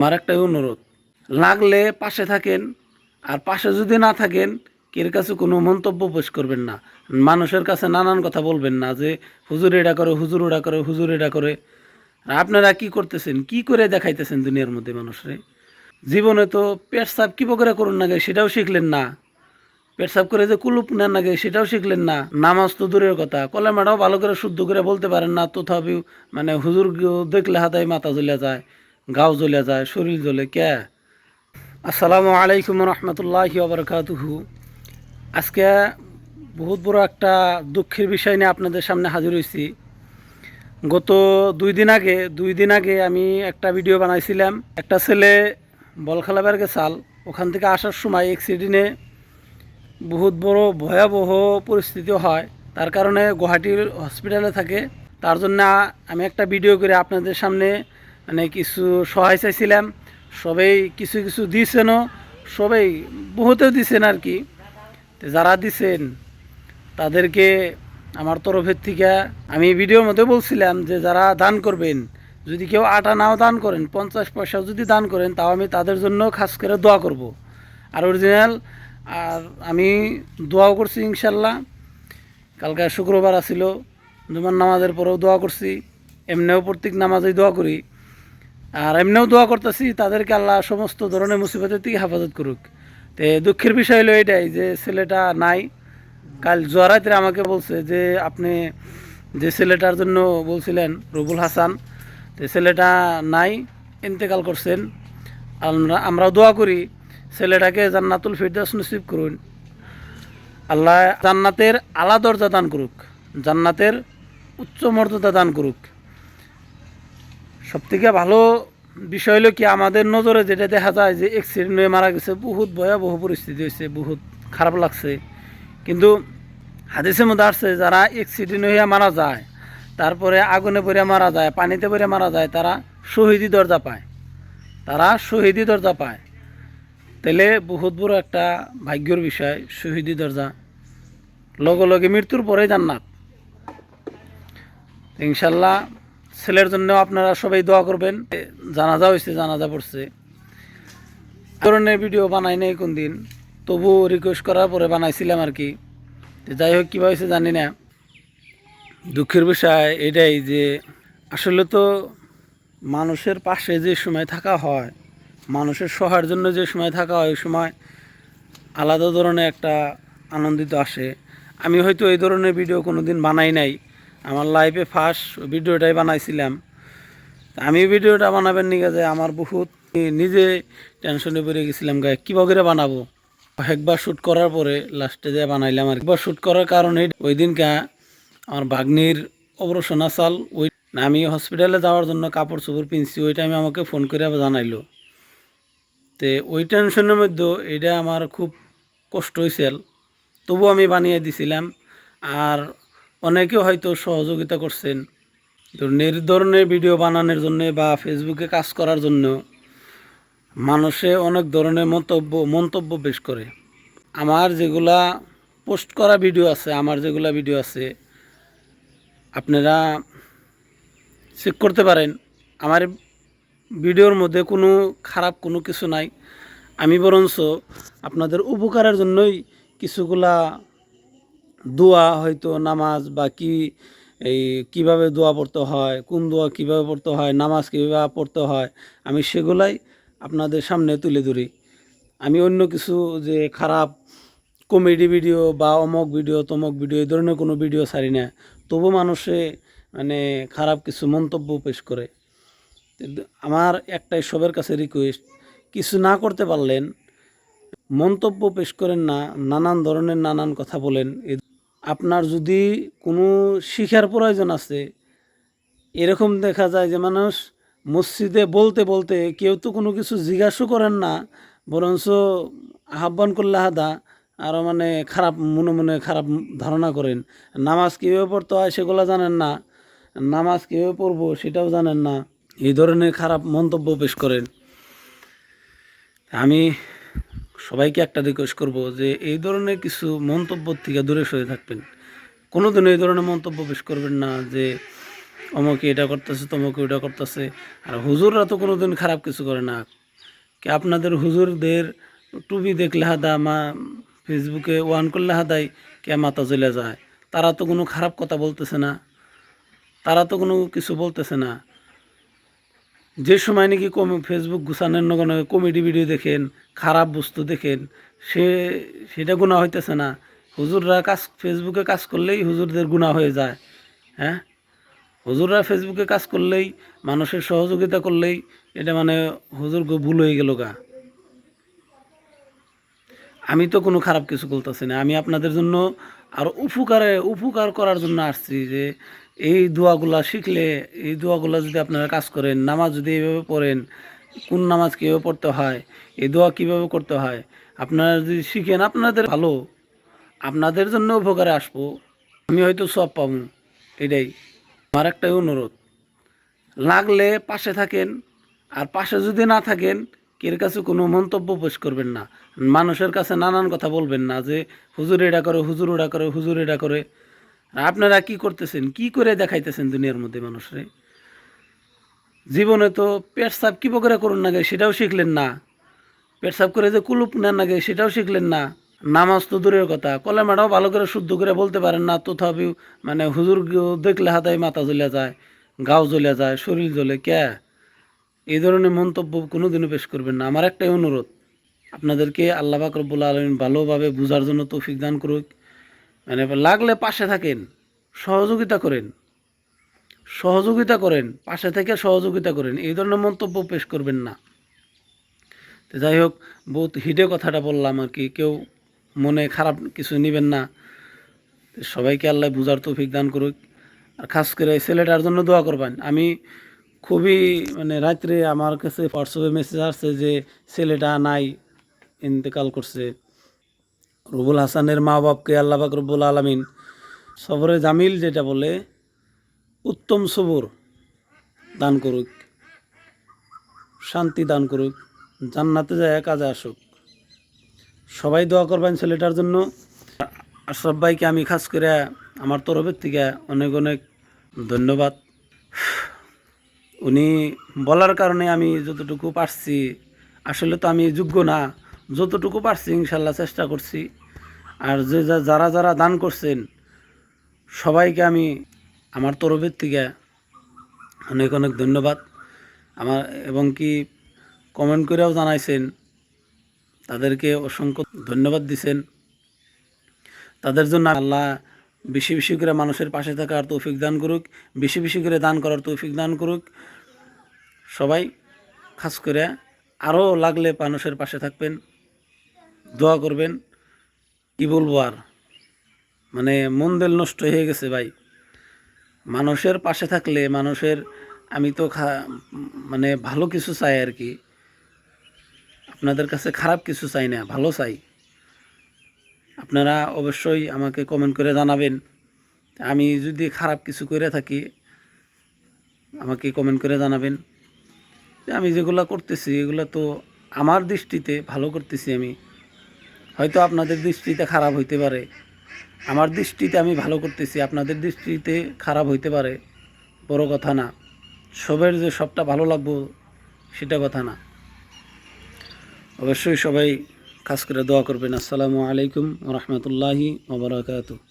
আমার একটাই অনুরোধ। লাগলে পাশে থাকেন, আর পাশে যদি না থাকেন, কের কাছে কোনো মন্তব্য পেশ করবেন না। মানুষের কাছে নানান কথা বলবেন না যে, হুজুর এটা করে, হুজুর ওটা করে, হুজুর এটা করে। আপনারা কি করতেছেন? কি করে দেখাইতেছেন দুনিয়ার মধ্যে মানুষরে? জীবনে তো পেট সাপ কী করে করুন না সেটাও শিখলেন না। পেট সাপ করে যে কুলুপ নেন না সেটাও শিখলেন না। নামাজ তো দূরের কথা, কলেমাটাও ভালো করে শুদ্ধ করে বলতে পারেন না, তথাপিও মানে হুজুর দেখলে হাতায় মাথা জ্বলে যায়। গাও জ্বলে যায়, শরীর জ্বলে, কে? আসসালামু আলাইকুম রহমতুল্লাহি ওবরকাতুহু আজকে বহুত বড় একটা দুঃখের বিষয় নিয়ে আপনাদের সামনে হাজির হয়েছি গত দুই দিন আগে, দুই দিন আগে আমি একটা ভিডিও বানাইছিলাম। একটা ছেলে বল খেলাবার গেছাল ওখান থেকে আসার সময় অ্যাক্সিডেন্টে বহুত বড় ভয়াবহ পরিস্থিতি হয়। তার কারণে গুয়াহাটির হসপিটালে থাকে। তার জন্য আমি একটা ভিডিও করে আপনাদের সামনে মানে কিছু সহায় চাইছিলাম, সবাই কিছু কিছু দিয়েছেনও সবাই বহুতেও দিছেন আর কি। যারা দিছেন, তাদেরকে আমার তরফের থেকে আমি ভিডিওর মধ্যে বলছিলাম যে যারা দান করবেন, যদি কেউ আটা নাও দান করেন, পঞ্চাশ পয়সা যদি দান করেন, তাও আমি তাদের জন্য খাস করে দোয়া করব। আর অরিজিনাল, আর আমি দোয়াও করছি ইনশাল্লাহ। কালকে শুক্রবার আসিল জুমার নামাজের পরেও দোয়া করছি, এমনিও প্রত্যেক নামাজেই দোয়া করি। আর এমনিও দোয়া করতেছি, তাদেরকে আল্লাহ সমস্ত ধরনের মুসিবতের থেকে হেফাজত করুক। তো দুঃখের বিষয় হলো এটাই যে, ছেলেটা নাই। কাল জোয়ারাত্রে আমাকে বলছে যে, আপনি যে ছেলেটার জন্য বলছিলেন, রবুল হাসান, তো ছেলেটা নাই, ইন্তেকাল করছেন। আমরা, আমরাও দোয়া করি, ছেলেটাকে জান্নাতুল ফিরদাস নসিব করুন। আল্লাহ জান্নাতের আলা দরজা দান করুক, জান্নাতের উচ্চ মর্যাদা দান করুক। সবথেকে ভালো বিষয় হলো কি, আমাদের নজরে যেটা দেখা যায় যে অ্যাক্সিডেন্ট হয়ে মারা গেছে, বহুত ভয়াবহ পরিস্থিতি হয়েছে, বহুত খারাপ লাগছে। কিন্তু হাদিসের মধ্যে আসছে, যারা অ্যাক্সিডেন্ট হয়ে মারা যায়, তারপরে আগুনে পড়ে মারা যায়, পানিতে পড়ে মারা যায়, তারা শহীদি দরজা পায়। তারা শহীদি দরজা পায়। তাহলে বহুত বড় একটা ভাগ্যর বিষয়, শহীদি দরজা। লগে লগে মৃত্যুর পরে জান্নাত। ইনশাল্লাহ ছেলের জন্য আপনারা সবাই দোয়া করবেন। জানাজা হয়েছে জানাজা পড়ছে। ধরনের ভিডিও বানাই নাই কোন দিন তবু রিকোয়েস্ট করার পরে বানাইছিলাম আর কি। যাই হোক কীভাবে হয়েছে জানি না। দুঃখের বিষয় এটাই যে, আসলে তো মানুষের পাশে যে সময় থাকা হয়, মানুষের সহায়ের জন্য যে সময় থাকা হয়, ওই সময় আলাদা ধরনের একটা আনন্দিত আসে। আমি হয়তো এই ধরনের ভিডিও কোনো দিন বানাই নাই। আমার লাইফে ফার্স্ট ভিডিওটাই বানাইছিলাম। আমি ভিডিওটা বানাবেন নিকে যে আমার বহুত নিজে টেনশনে পড়ে গেছিলাম গায়ে কীভাবে করে বানাবো? একবার শ্যুট করার পরে লাস্টে যে বানাইলাম আর একবার শ্যুট করার কারণে ওই দিনকা আমার বাগ্নির অপারেশন আসাল, ওই আমি হসপিটালে যাওয়ার জন্য কাপড় চোপড় পিনছি, ওই টাইমে আমাকে ফোন করে জানাইলো। তে ওই টেনশনের মধ্যে এটা আমার খুব কষ্ট হয়েছিল তবু আমি বানিয়ে দিছিলাম। আর অনেকেও হয়তো সহযোগিতা করছেন। ধরনের ভিডিও বানানোর জন্য বা ফেসবুকে কাজ করার জন্য মানুষে অনেক ধরনের মন্তব্য মন্তব্য বেশ করে। আমার যেগুলা পোস্ট করা ভিডিও আছে, আমার যেগুলা ভিডিও আছে, আপনারা চেক করতে পারেন। আমার ভিডিওর মধ্যে কোনো খারাপ কোনো কিছু নাই। আমি বরঞ্চ আপনাদের উপকারের জন্যই কিছুগুলা দোয়া হয়তো নামাজ বা কি, এই কীভাবে দোয়া পড়তে হয়, কোন দোয়া কীভাবে পড়তে হয়, নামাজ কীভাবে পড়তে হয়, আমি সেগুলাই আপনাদের সামনে তুলে ধরি। আমি অন্য কিছু যে খারাপ কমেডি ভিডিও বা অমক ভিডিও, তমক ভিডিও, এই ধরনের কোনো ভিডিও ছাড়ি না। তবু মানুষে মানে খারাপ কিছু মন্তব্য পেশ করে। আমার একটাই সবের কাছে রিকোয়েস্ট কিছু না করতে পারলেন, মন্তব্য পেশ করেন না, নানান ধরনের নানান কথা বলেন এ- আপনার যদি কোনো শিখার প্রয়োজন আছে, এরকম দেখা যায় যে মানুষ মসজিদে বলতে বলতে কেউ তো কোনো কিছু জিজ্ঞাসা করেন না, বরঞ্চ আহ্বান করলে হাদা আরও মানে খারাপ মনে মনে খারাপ ধারণা করেন। নামাজ কীভাবে পড়তে হয় সেগুলো জানেন না, নামাজ কীভাবে পড়ব সেটাও জানেন না, এই ধরনের খারাপ মন্তব্য পেশ করেন। আমি সবাইকে একটা রিকোয়েস্ট করব যে এই ধরনের কিছু মন্তব্য থেকে দূরে সরে থাকবেন। কোনোদিনও এই ধরনের মন্তব্য পেশ করবেন না যে, অমুকে এটা করতেছে, তমুকে ওটা করতেছে। আর হুজুররা তো কোনোদিন খারাপ কিছু করে না। কি আপনাদের হুজুরদের টুবি দেখলে হাদা, মা ফেসবুকে ওয়ান করলে হাদাই কে মাথা চলে যায়? তারা তো কোনো খারাপ কথা বলতেছে না। তারা তো কোনো কিছু বলতেছে না। যে সময় নাকি কম ফেসবুক গুছানোর নগনে কমেডি ভিডিও দেখেন, খারাপ বস্তু দেখেন, সে, সেটা গুণা হইতেছে না। হুজুররা কাজ ফেসবুকে কাজ করলেই হুজুরদের গুণা হয়ে যায় হ্যাঁ? হুজুররা ফেসবুকে কাজ করলেই, মানুষের সহযোগিতা করলেই, এটা মানে হুজুর ভুল হয়ে গেল গা। আমি তো কোনো খারাপ কিছু বলতেছি না। আমি আপনাদের জন্য আর উপকারে, উপকার করার জন্য আসছি যে এই দোয়াগুলা শিখলে, এই দোয়াগুলা যদি আপনারা কাজ করেন, নামাজ যদি এইভাবে পড়েন, কোন নামাজ কীভাবে পড়তে হয়, এই দোয়া কীভাবে করতে হয়, আপনারা যদি শিখেন, আপনাদের ভালো, আপনাদের জন্য উপকারে আসব। আমি হয়তো সব পাবো, এটাই। আমার একটাই অনুরোধ, লাগলে পাশে থাকেন, আর পাশে যদি না থাকেন, কের কাছে কোনো মন্তব্য পেশ করবেন না। মানুষের কাছে নানান কথা বলবেন না, যে, হুজুর এটা করে, হুজুর ওটা করে, হুজুর এটা করে। আর আপনারা কি করতেছেন? কি করে দেখাইতেছেন দুনিয়ার মধ্যে মানুষরে? জীবনে তো পেট সাপ কী করে করুন না সেটাও শিখলেন না। পেট সাপ করে যে কুলুপ নেন না গে, সেটাও শিখলেন না। নামাজ তো দূরের কথা কলে কলেমাটাও ভালো করে শুদ্ধ করে বলতে পারেন না, তথাপিও মানে হুজুর দেখলে হাতায় মাথা জ্বলে যায়, গাও জ্বলে যায়, শরীর জ্বলে কে এই ধরনের মন্তব্য কোনোদিনও পেশ করবেন না। আমার একটাই অনুরোধ, আপনাদেরকে আল্লাহ রব্বুল আলমিন ভালোভাবে বোঝার জন্য তৌফিক দান করুক। মানে লাগলে পাশে থাকেন, সহযোগিতা করেন সহযোগিতা করেন, পাশে থেকে সহযোগিতা করেন, এই ধরনের মন্তব্য পেশ করবেন না। তো যাই হোক, বহুত হিডে কথাটা বললাম আর কি, কেউ মনে খারাপ কিছু নেবেন না। সবাইকে আল্লাহ বুঝার তৌফিক দান করুক। আর খাস করে এই ছেলেটার জন্য দোয়া করবেন। আমি খুবই মানে রাত্রে আমার কাছে হোয়াটসঅ্যাপে মেসেজ আসছে যে, ছেলেটা নাই, ইন্তেকাল করছে। রুবুল হাসানের মা বাপকে আল্লাহ পাক রব্বুল আলমিন সবরে জামিল যেটা বলে, উত্তম সবর দান করুক, শান্তি দান করুক, জান্নাতে যায় কাজে আসুক। সবাই দোয়া করবেন ছেলেটার জন্য। আশরাফ ভাইকে আমি খাস করে আমার তরফের থেকে অনেক অনেক ধন্যবাদ। উনি বলার কারণে আমি যতটুকু পারছি, আসলে তো আমি যোগ্য না, যতটুকু পারছি ইনশাল্লাহ চেষ্টা করছি। আর যে যারা যারা দান করছেন, সবাইকে আমি আমার তরফের থেকে অনেক অনেক ধন্যবাদ। আমার এবং কি কমেন্ট করেও জানাইছেন, তাদেরকে অসংখ্য ধন্যবাদ দিছেন। তাদের জন্য আল্লাহ বেশি বেশি করে মানুষের পাশে থাকার তৌফিক দান করুক, বেশি বেশি করে দান করার তৌফিক দান করুক। সবাই খাস করে আরও লাগলে মানুষের পাশে থাকবেন, দোয়া করবেন। কি বলব আর? মানে মন দিল নষ্ট হয়ে গেছে ভাই। মানুষের পাশে থাকলে মানুষের, আমি তো মানে ভালো কিছু চাই আর কি। আপনাদের কাছে খারাপ কিছু চাই না, ভালো চাই। আপনারা অবশ্যই আমাকে কমেন্ট করে জানাবেন। আমি যদি খারাপ কিছু করে থাকি, আমাকে কমেন্ট করে জানাবেন। আমি যেগুলো করতেছি, এগুলো তো আমার দৃষ্টিতে ভালো করতেছি আমি। হয়তো আপনাদের দৃষ্টিতে খারাপ হইতে পারে। আমার দৃষ্টিতে আমি ভালো করতেছি, আপনাদের দৃষ্টিতে খারাপ হইতে পারে, বড় কথা না। সবের যে সবটা ভালো লাগবো, সেটা কথা না। অবশ্যই সবাই কাজ করে দোয়া করবেন। আসসালামু আলাইকুম রহমতুল্লাহি ওবরাকাতু